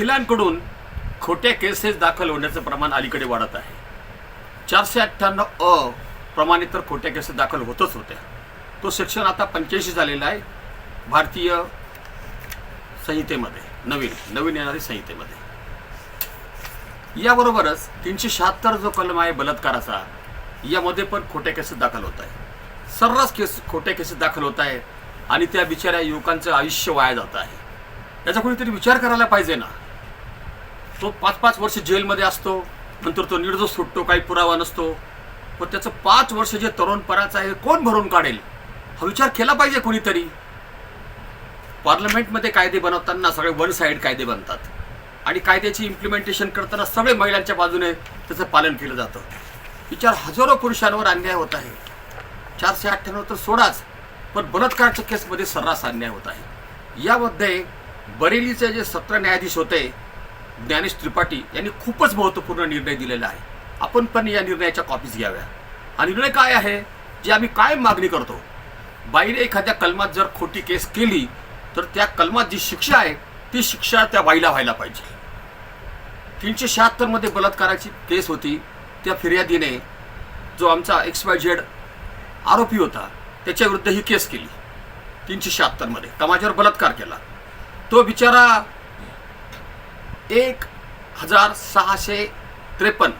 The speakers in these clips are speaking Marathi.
महिलांकडून खोट्या केसेस दाखल होण्याचं प्रमाण अलीकडे वाढत आहे. चारशे अठ्ठ्याण्णव अ प्रमाणे तर खोट्या केसेस दाखल होतच होत्या. तो सेक्शन आता पंच्याऐंशी झालेला आहे भारतीय संहितेमध्ये नवीन नवीन येणारी संहितेमध्ये. याबरोबरच तीनशे शहात्तर जो कलम आहे बलात्काराचा यामध्ये पण खोट्या केसेस दाखल होत आहे. सर्रास केस खोट्या केसेस दाखल होत आहे आणि त्या बिचाऱ्या युवकांचं आयुष्य वाया जात आहे. याचा कोणीतरी विचार करायला पाहिजे ना? तो पाच पाच वर्ष जेलमध्ये असतो नंतर तो निर्दोष सुटतो काही पुरावा नसतो. पण त्याचं पाच वर्ष जे तरुणपणाचं आहे कोण भरून काढेल? हा विचार केला पाहिजे कोणीतरी. पार्लमेंटमध्ये कायदे बनवताना सगळे वन साईड कायदे बनतात. आणि कायद्याची इम्प्लिमेंटेशन करताना सगळे महिलांच्या बाजूने त्याचं पालन केलं जातं. विचार हजारो पुरुषांवर अन्याय होत आहे. चारशे अठ्ठ्याण्णव तर सोडाच पण बलात्कारच्या केसमध्ये सर्रास अन्याय होत आहे. यामध्ये बरेलीचे जे सत्र न्यायाधीश होते ज्ञानेश त्रिपाठी यांनी खूपच महत्त्वपूर्ण निर्णय दिलेला आहे. आपण पण या निर्णयाच्या कॉपीज घ्याव्या. हा निर्णय काय आहे? जे आम्ही काय मागणी करतो? बाईने एखाद्या कलमात जर खोटी केस केली तर त्या कलमात जी शिक्षा आहे ती शिक्षा त्या बाईला व्हायला पाहिजे. तीनशे शहात्तरमध्ये बलात्काराची केस होती त्या फिर्यादीने जो आमचा एक्स वाय झेड आरोपी होता त्याच्याविरुद्ध ही केस केली. तीनशे शहात्तरमध्ये समाजावर बलात्कार केला. तो बिचारा एक हजार सहाशे त्रेपन्न.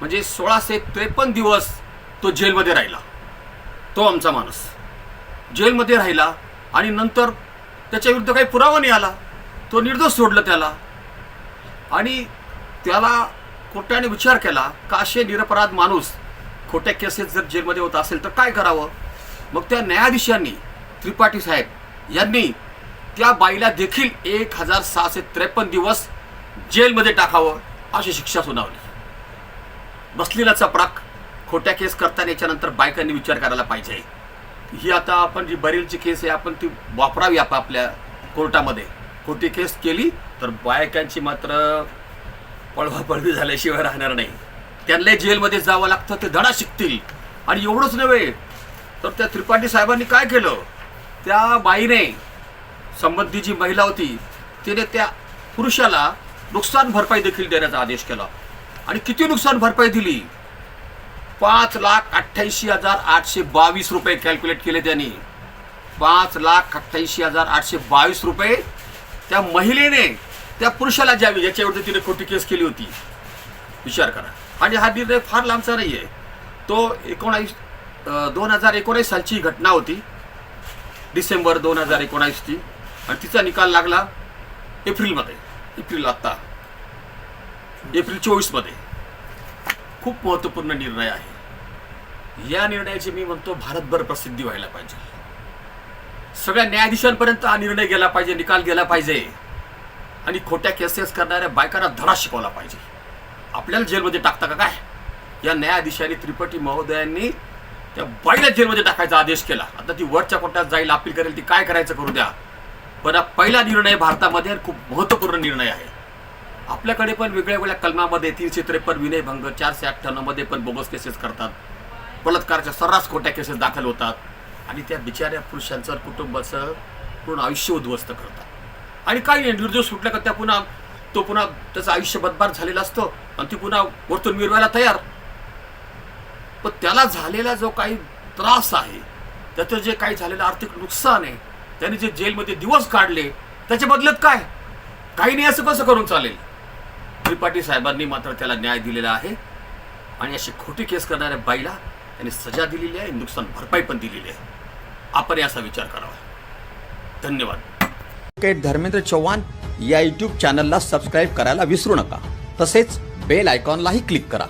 म्हणजे सोळाशे त्रेपन्न दिवस तो जेलमध्ये राहिला. तो आमचा माणूस. जेलमध्ये राहिला आणि नंतर त्याच्या विरुद्ध काही पुरावा नाही आला. तो निर्दोष सोडलं त्याला. आणि त्याला कोर्टाने विचार केला का असे निरपराध माणूस खोट्या केसेस जर जेलमध्ये होत असेल तर काय करावं? मग त्या न्यायाधीशांनी त्रिपाठी साहेब यांनी त्या बाईला देखील एक हजार सहाशे त्रेपन्न दिवस जेलमध्ये टाकावं अशी शिक्षा सुनावली. बसलेला चपराक खोट्या केस करताना याच्यानंतर बायकांनी विचार करायला पाहिजे. ही आता आपण जी बरेलची केस आहे आपण ती वापरावी आप आपल्या कोर्टामध्ये. खोटी केस केली तर बायकांची मात्र पळवापळवी झाल्याशिवाय राहणार नाही. त्यांना जेलमध्ये जावं लागतं ते धडा शिकतील. आणि एवढंच नव्हे तर त्या त्रिपाठी साहेबांनी काय केलं? त्या बाईने संबंधी जी महिला होती तिने त्या पुरुषाला नुकसान भरपाई देखील देण्याचा आदेश केला. आणि किती नुकसान भरपाई दिली? पाच लाख अठ्ठ्याऐंशी हजार आठशे बावीस रुपये कॅल्क्युलेट केले त्यांनी. पाच लाख अठ्ठ्याऐंशी हजार आठशे बावीस रुपये त्या महिलेने त्या पुरुषाला द्यावी याच्यावरती तिने खोटी केस केली होती. विचार करा. आणि हा निर्णय फार लांबचा नाही आहे तो एकोणावीस दोन हजार एकोणावीस सालची घटना होती. डिसेंबर दोन हजार एकोणावीसची आणि तिचा निकाल लागला एप्रिलमध्ये. एप्रिल आत्ता. एप्रिल चोवीसमध्ये. खूप महत्त्वपूर्ण निर्णय आहे. या निर्णयाची मी म्हणतो भारतभर प्रसिद्धी व्हायला पाहिजे. सगळ्या न्यायाधीशांपर्यंत हा निर्णय गेला पाहिजे निकाल गेला पाहिजे. आणि खोट्या केसेस करणाऱ्या बायकांना धडा शिकवला पाहिजे. आपल्याला जेलमध्ये टाकता का काय? या न्यायाधीशांनी त्रिपाठी महोदयांनी त्या बाईला जेलमध्ये टाकायचा आदेश केला. आता ती वरच्या कोर्टात जाईल अपील करेल ती काय करायचं करू द्या? पण हा पहिला निर्णय भारतामध्ये खूप महत्त्वपूर्ण निर्णय आहे. आपल्याकडे पण वेगळ्या वेगळ्या कलमामध्ये तीनशे त्रेपन्न विनयभंग चारशे अठ्ठ्याण्णवमध्ये पण बोगस केसेस करतात. बलात्काराच्या सर्रास खोट्या केसेस दाखल होतात. आणि त्या बिचाऱ्या पुरुषांचं कुटुंबाचं पूर्ण आयुष्य उद्ध्वस्त करतात. आणि काही नाही निर्दोष सुटल्या का त्या पुन्हा तो पुन्हा त्याचं आयुष्य बदबार झालेला असतो आणि ती पुन्हा वरतून मिरवायला तयार. पण त्याला झालेला जो काही त्रास आहे त्याचं जे काही झालेलं आर्थिक नुकसान आहे त्याने जे जेलमध्ये दिवस काढले त्याच्या बदल्यात काय? काही नाही असं कसं करून चालेल? त्रिपाठी साहेबांनी मात्र त्याला न्याय दिलेला आहे. आणि अशी खोटी केस करणाऱ्या बाईला त्यांनी सजा दिलेली आहे नुकसान भरपाई पण दिलेली आहे. आपण याचा विचार करावा. धन्यवाद. धर्मेंद्र चव्हाण या यूट्यूब चॅनलला सबस्क्राईब करायला विसरू नका. तसेच बेल आयकॉनलाही क्लिक करा.